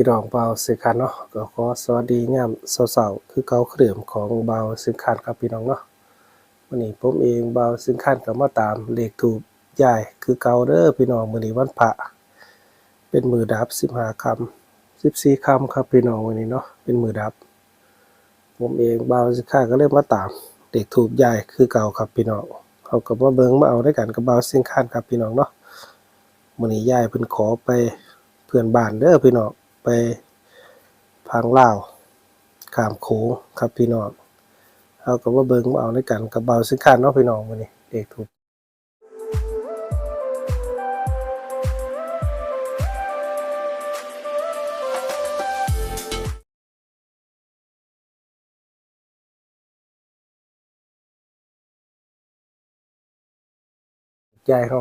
พี่น้องเบาสิคันเนาะก็ขอสวัสดียามเช้าๆคือเกาเครื่องของเบาสิคันครับพี่น้องเนาะวันนี้ผมเองเบาสิคันก็มาตามเลขถูกยายคือเกาเด้อพี่น้องมื้อนี้วันพระเป็นมือดับ15ค่ำ14ค่ำครับพี่น้องวันนี้เนาะเป็นมือดับ ผมเองเบาสิคันก็เลยมาตามเลขถูกยายคือเกาครับพี่น้องเขาก็มาเบิงมาเอาด้วยกันกับเบาสิคันครับพี่น้องเนาะมื้อนี้ยายเพิ่นขอไปเพื่อนบ้านเด้อพี่น้อง ไปพังเลาขามโขงครับพี่น้องเอาก็ว่าเบิงมาเอาด้วยกันกับเบาสิคันเนาะพี่น้องมื้อนี้เด็กถูกยายเฮา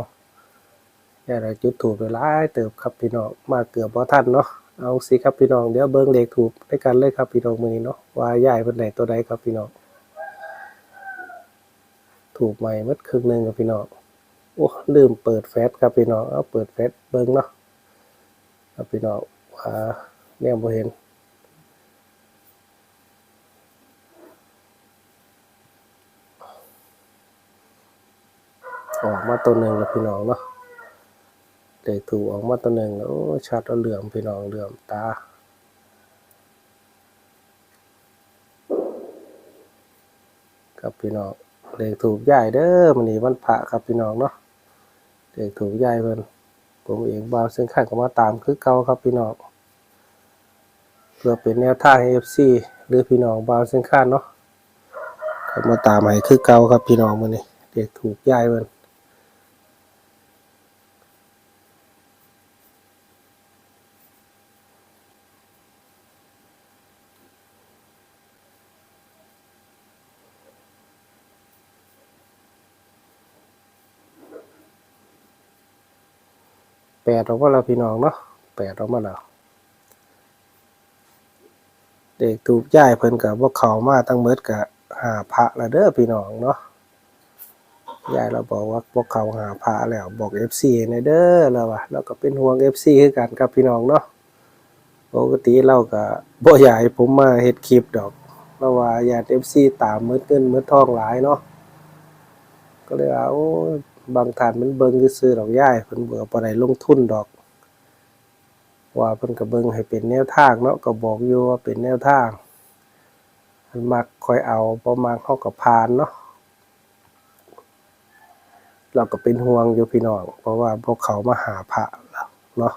ยายได้จุดถูกไปหลายเติบครับพี่น้องมาเกือบบ่ทันเนาะ เอาสิครับพี่น้องเดี๋ยวเบิ่งเลขถูกด้วยกันเลยครับพี่น้องมือนี้เนาะว่ายายเพิ่นได้ตัวใดครับพี่น้องถูกใหม่หมดครึ่งหนึ่งครับพี่น้องโอ้ลืมเปิดแฟลชครับพี่น้องเอาเปิดแฟลชเบิ่งเนาะครับพี่น้องว่าแนวบ่เห็นออกมาตัวหนึ่งแล้วพี่น้องเนาะ เด็กถูกออกมาตัวหนึ่งโอ้ชัดแล้วเหลื่อมพี่น้องเหลื่อมตาครับพี่น้องเด็กถูกย้ายเด้อมันนี้วันพระครับพี่น้องเนาะเด็กถูกย้ายเพิ่นผมเองบาวซึ่งข้างก็มาตามคือเก่าครับพี่น้องเพื่อเป็นแนวทางให้ FC หรือพี่น้องบาวซึ่งข้างเนาะก็มาตามให้คือเก่าครับพี่น้องมื้อนี้เด็กถูกย้ายเพิ่น แปดออกมาแล้วพี่น้องเนาะแปดออกมาแล้วเด็กถูกย้ายเพิ่นกับว่าเขามาตั้งเมิดกับหาพระแล้วเด้อพี่น้องเนาะยายเราบอกว่าพวกเขาหาพระแล้วบอก FC ในเด้อแล้ววะแล้วก็เป็นห่วง FC คือกันครับพี่น้องเนาะปกติเราก็บ่อยากให้ผมมาเฮ็ดคลิปดอกเพราะว่าญาติ FC ตามมืดเงินมืดทองหลายเนาะก็เลยว่าโอ้ บางท่านมันเบิ่งซื่อดอกย่ายเพิ่นเบื่อบ่ไดลงทุนดอก ว่าเพิ่นก็เบิ่งให้เป็นแนวทางเนาะก็บอกอยู่ว่าเป็นแนวทางมันมักคอยเอาบ่มักเฮาก็ผ่านเนาะเราก็เป็นห่วงอยู่พี่น้องเพราะว่าพวกเขามาหาพระแล้วเนาะ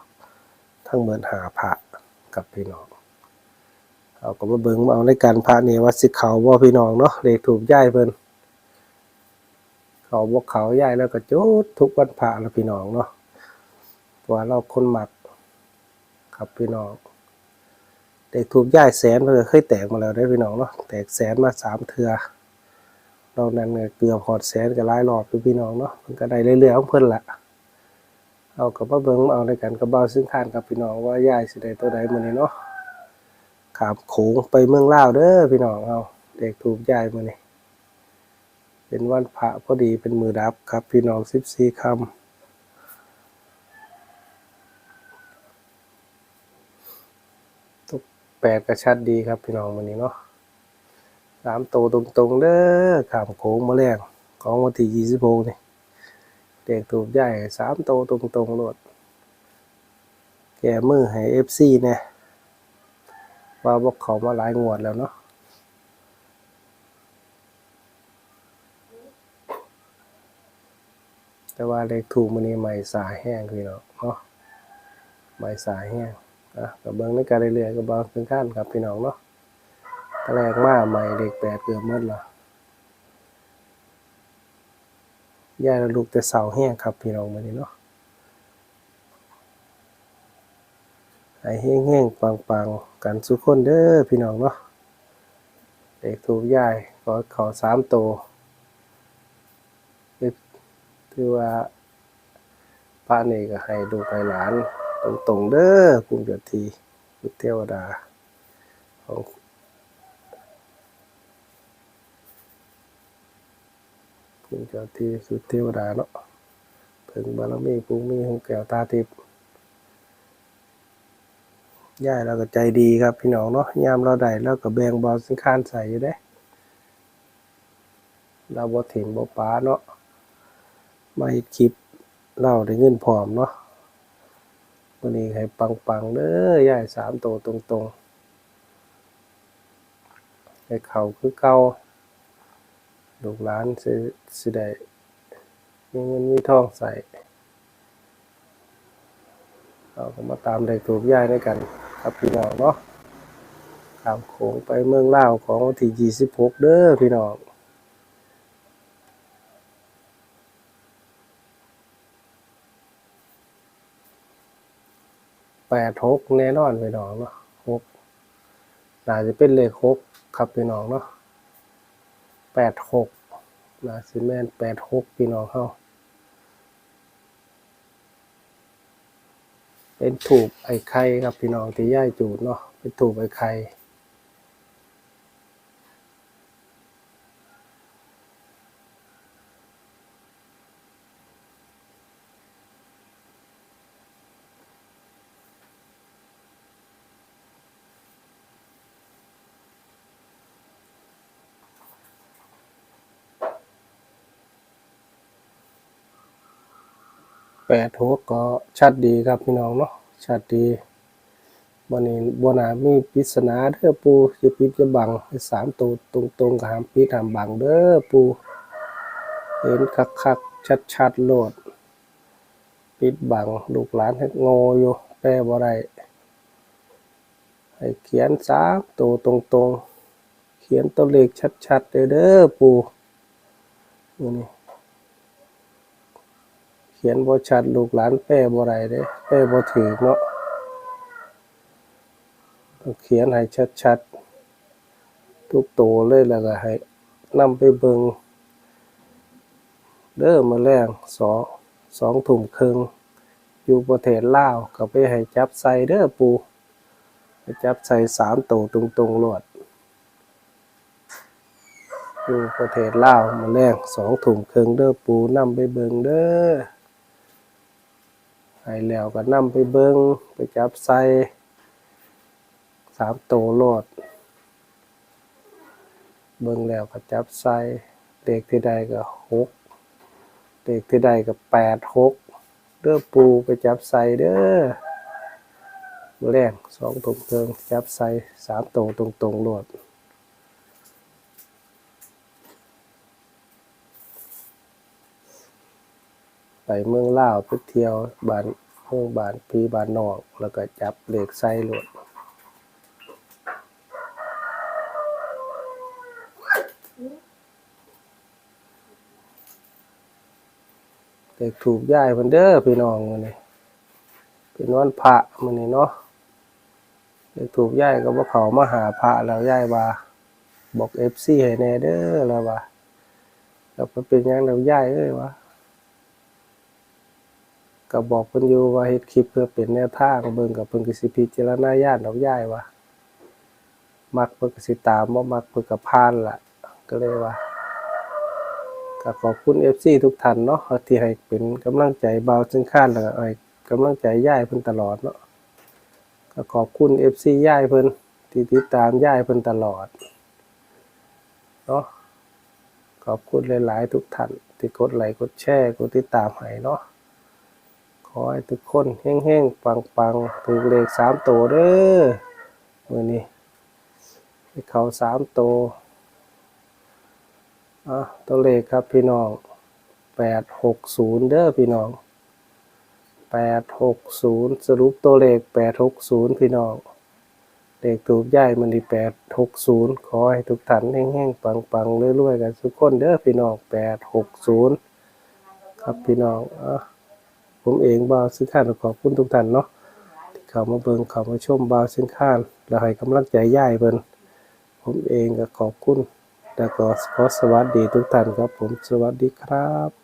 ทั้งเหมือนหาพระกับพี่น้องเอาก็มาเบิ่งมาเอาในการพระนี่ว่าสิเขาบ่พี่น้องเนาะเลขถูกย้ายเพิ่น เขาบ่เขาย้ายแล้วก็จุดทุกวันพระแล้วพี่น้องเนาะเพราะว่าเราคนหมักครับพี่น้องเด็กถูกย้ายแสนเพิ่นเคยแตกมาแล้วได้พี่น้องเนาะแตกแสนมาสามเทื่อเรานั้นเกือบหอดแสนก็หลายรอบอยู่พี่น้องเนาะมันก็ได้เรื่อยๆของเพิ่นละเอากับมาเบิ่งเอาในกันกับเบาซึ่งคานกับพี่น้องว่าย้ายสิได้ตัวใดมื้อนี้เนาะขามโขงไปเมืองลาวเด้อพี่น้องเอาเด็กถูกย้ายมื้อนี้ เป็นวันพระพอดีเป็นมือดับครับ พี่น้อง14ค่คำแปดกระชัดดีครับพี่น้องวันนี้เนาะสามโตตรงๆเด้อขามโค้งมาแรงของวันที่ยี่สิบหกนี่เด็กถูกใหญ่สามโตตรงๆโลด แกมือให้เอฟซีเนี่ยว่าบอกเขามาหลายงวดแล้วเนาะ แต่ว่าเลขถูกมันนี้ใหม่สายแห้งพี่น้องเนาะใหม่สายแห้งอะกับเบิ้งในการเรื่อยๆกับบางเป็นขั้นครับพี่น้องเนาะตะแรกมาใหม่เด็กแปดเกือบหมดละยายละลูกแต่เสาแห้งครับพี่น้องมานี้เนาะไอ้แห้งๆปังๆกันสุกคนเด้อพี่น้องเนาะเด็กถูกยายขอขอสามโตว คือว่าป้านี่ก็ให้ดูกให้หลาน ตรงๆเด้อภูมิเจ้าที่พุทธเทวดาของภูมิเจ้าที่สุทธเทวดาเนาะเพิ่งบารมีภูมิของแก้วตาทิพย์ยายเราก็ใจดีครับพี่น้องเนาะยามเราได้เราก็แบ่งเบาสินค้าใส่อยู่เด้เราบ่ถิ่มบ่ป้าเนาะ มาเฮ็ดคลิปเราได้เงินพร้อมเนาะวันนี้ให้ปังๆเด้อยายสามโตตรงๆให้เขาคือเก่าลูกหลานสิสิได้มีเงินมีทองใส่เราก็มาตามได้ถูกยายด้วยกัน ครับพี่น้องเนาะตามโขงไปเมืองลาวของวันที่ 26 เด้อพี่น้อง แปดหกแน่นอนไปน้องเนาะหกน่าจะเป็นเลขหกครับไปน้องเนาะแปดหกนาซิแมนแปดหกพี่น้องเฮาเป็นถูกไอ้ไข่ครับพี่น้องที่ย่ายจูดเนาะเป็นถูกไอ้ไข่ แปดหกก็ชัดดีครับพี่น้องเนาะชัดดีวันนี้บนามีปริศนาเด้อปูจะปิดจะบังสามตัวตรงๆกับหามปิดหามบังเด้อปูเห็นคักๆชัดๆโหลด ปิดบังลูกหลานให้งอยู่แปลบ่ได้ให้เขียนสามตัวตรงๆเขียนตัวเลขชัดๆเด้อเด้อปูนี่นี่เขียนบ่ชัดลูกหลานแปลบ่ได้เด้แปลบ่ถูกเนาะต้องเขียนให้ชัดๆ ทุกตัวเลยแล้วก็ให้นำไปเบิ่งเด้อมื้อแรงสองสองทุ่มครึ่งอยู่ประเทศลาวก็ไปให้จับใส่เด้อปูให้จับใส่สามตัวตรงๆโลวดอยู่ประเทศลาวมื้อแรงสองทุ่มครึ่งเด้อปูนำไปเบิ่งเด้อ ให้แล้วก็นำไปเบิ่งไปจับใส่สามโตโลด เบิ่งแล้วก็จับใส่เลขที่ใดก็หกเลขที่ใดก็แปดหกเด้อปูไปจับใส่เด้อมื้อแรงสองถุงเทิงจับใส่สามตัวตรงตรงๆโลด ไปเมืองลาวไปเที่ยวบ้านเมืองบ้านพี่บ้านนอก แล้วก็จับเลขใส่โลดเด็กถูกย้ายเพิ่นเด้อพี่น้องมื้อนี้เป็นวันพระมื้อนี้เนาะเด็กถูกย้ายก็บ่เขามาหาพระแล้วย้ายว่าบอก FC ให้แหน่เด้อแล้วว่าแล้วเพิ่นเป็นยังแล้วย้ายเอ้ยวะ ก็บอกเพิ่นอยู่ว่าเฮ็ดคลิปเพื่อเป็นแนวทางเบิ่งกับเพิ่นก็สิพิจารณาญาณดอกย้ายว่ามักเพิ่นก็สิตามบ่มักเพิ่นก็ผ่านล่ะ ก็เลยว่าก็ขอบคุณ FC ทุกท่านเนาะที่ให้เป็นกำลังใจเบาจึงข้านแล้วก็ให้กำลังใจย่ายเพิ่นตลอดเนาะก็ขอบคุณ FC ย่ายเพิ่นที่ติดตามย่ายเพิ่นตลอดเนาะขอบคุณหลาย ๆ ทุกท่านที่กดไลค์กดแชร์กดติดตามให้เนาะ ขอให้ทุกคนเฮงๆ ปังๆถูกเลขสามตัวเด้อมือนี้ให้เขาสามตัวอะตัวเลขครับพี่น้องแปดหกศูนย์เด้อพี่น้องแปดหกศูนย์สรุปตัวเลขแปดหกศูนย์พี่น้องเลขถูกย้ายมันที่แปดหกศูนย์ขอให้ทุกท่านแห้งๆ ปังๆเรื่อยๆ กันทุกคนเด้อพี่น้องแปดหกศูนย์ครับพี่น้องอะ ผมเองบาวซึ่งข้านขอบคุณทุกท่านเนาะที่เข้ามาเบิ่งเข้ามาชมบาวซึ่งข้านแล้วให้กำลังใจย่ายเพิ่นผมเองก็ขอบคุณ แล้วก็ขอสวัสดีทุกท่านครับผมสวัสดีครับ